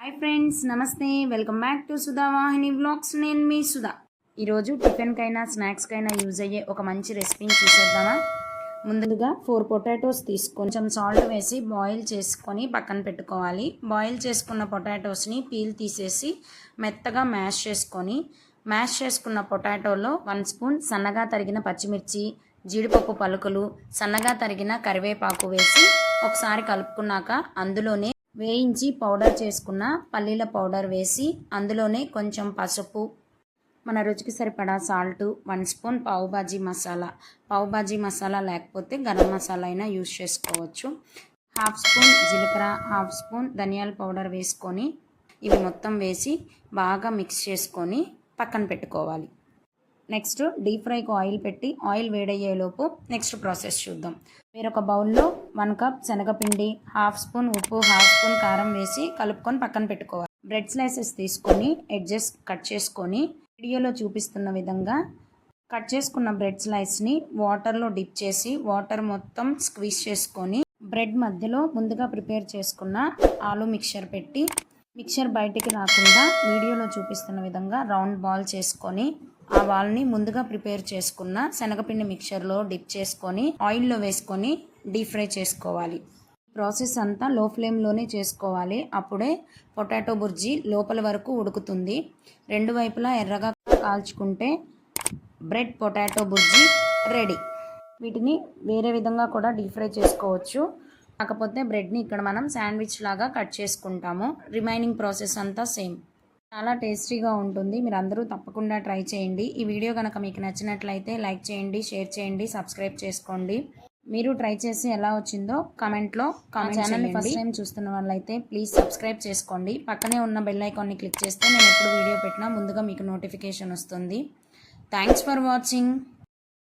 Hi friends నమస్తే. Welcome back to Sudha Vahini blogs నేను మీ సుధా. ఈరోజు టిఫిన్కైనా స్నాక్స్కైనా యూజ్ అయ్యే ఒక మంచి రెసిపీని చూసేద్దామా? ముందుగా ఫోర్ పొటాటోస్ తీసుకొని కొంచెం సాల్ట్ వేసి బాయిల్ చేసుకొని పక్కన పెట్టుకోవాలి. బాయిల్ చేసుకున్న పొటాటోస్ని పీల్ తీసేసి మెత్తగా మ్యాష్ చేసుకొని మ్యాష్ చేసుకున్న పొటాటోలో వన్ స్పూన్ సన్నగా తరిగిన పచ్చిమిర్చి జీడిపప్పు పలుకులు సన్నగా తరిగిన కరివేపాకు వేసి ఒకసారి కలుపుకున్నాక అందులోనే వేయించి పౌడర్ చేసుకున్న పల్లీల పౌడర్ వేసి అందులోనే కొంచెం పసుపు మన రుచికి సరిపడా salt one spoon pav bhaji masala. Pav bhaji masala లేకపోతే గరం మసాలా అయినా యూజ్ చేసుకోవచ్చు. హాఫ్ స్పూన్ జీలకర్ర హాఫ్ స్పూన్ ధనియాల పౌడర్ వేసుకొని ఇవి మొత్తం వేసి బాగా మిక్స్ చేసుకొని పక్కన పెట్టుకోవాలి. నెక్స్ట్ డీప్ ఫ్రైకి ఆయిల్ పెట్టి ఆయిల్ వేడయ్యేలోపు నెక్స్ట్ ప్రాసెస్ చూద్దాం. వేరొక బౌల్లో వన్ కప్ శనగపిండి హాఫ్ స్పూన్ ఉప్పు హాఫ్ స్పూన్ కారం వేసి కలుపుకొని పక్కన పెట్టుకోవాలి. బ్రెడ్ స్లైసెస్ తీసుకొని ఎడ్జెస్ కట్ చేసుకొని వీడియోలో చూపిస్తున్న విధంగా కట్ చేసుకున్న బ్రెడ్ స్లైస్ని వాటర్లో డిప్ చేసి వాటర్ మొత్తం స్క్వీజ్ చేసుకొని బ్రెడ్ మధ్యలో ముందుగా ప్రిపేర్ చేసుకున్న ఆలు మిక్చర్ పెట్టి మిక్చర్ బయటికి రాకుండా వీడియోలో చూపిస్తున్న విధంగా రౌండ్ బాల్ చేసుకొని ఆ బాల్ని ముందుగా ప్రిపేర్ చేసుకున్న శనగపిండి మిక్చర్లో డిప్ చేసుకొని ఆయిల్లో వేసుకొని డీప్ ఫ్రై చేసుకోవాలి. ప్రాసెస్ అంతా లో ఫ్లేమ్లోనే చేసుకోవాలి. అప్పుడే పొటాటో బుర్జీ లోపల వరకు ఉడుకుతుంది. రెండు వైపులా ఎర్రగా కాల్చుకుంటే బ్రెడ్ పొటాటో బుర్జీ రెడీ. వీటిని వేరే విధంగా కూడా డీప్ ఫ్రై చేసుకోవచ్చు. కాకపోతే బ్రెడ్ని ఇక్కడ మనం శాండ్విచ్ లాగా కట్ చేసుకుంటాము. రిమైనింగ్ ప్రాసెస్ అంతా సేమ్. చాలా టేస్టీగా ఉంటుంది. మీరు అందరూ తప్పకుండా ట్రై చేయండి. ఈ వీడియో కనుక మీకు నచ్చినట్లయితే లైక్ చేయండి షేర్ చేయండి సబ్స్క్రైబ్ చేసుకోండి. మీరు ట్రై చేసి ఎలా వచ్చిందో కామెంట్లో కామెంట్ ఛానల్ని ఫస్ట్ టైం చూస్తున్న వాళ్ళైతే ప్లీజ్ సబ్స్క్రైబ్ చేసుకోండి. పక్కనే ఉన్న బెల్ ఐకాన్ని క్లిక్ చేస్తే నేను ఎప్పుడు వీడియో పెట్టినా ముందుగా మీకు నోటిఫికేషన్ వస్తుంది. Thanks for watching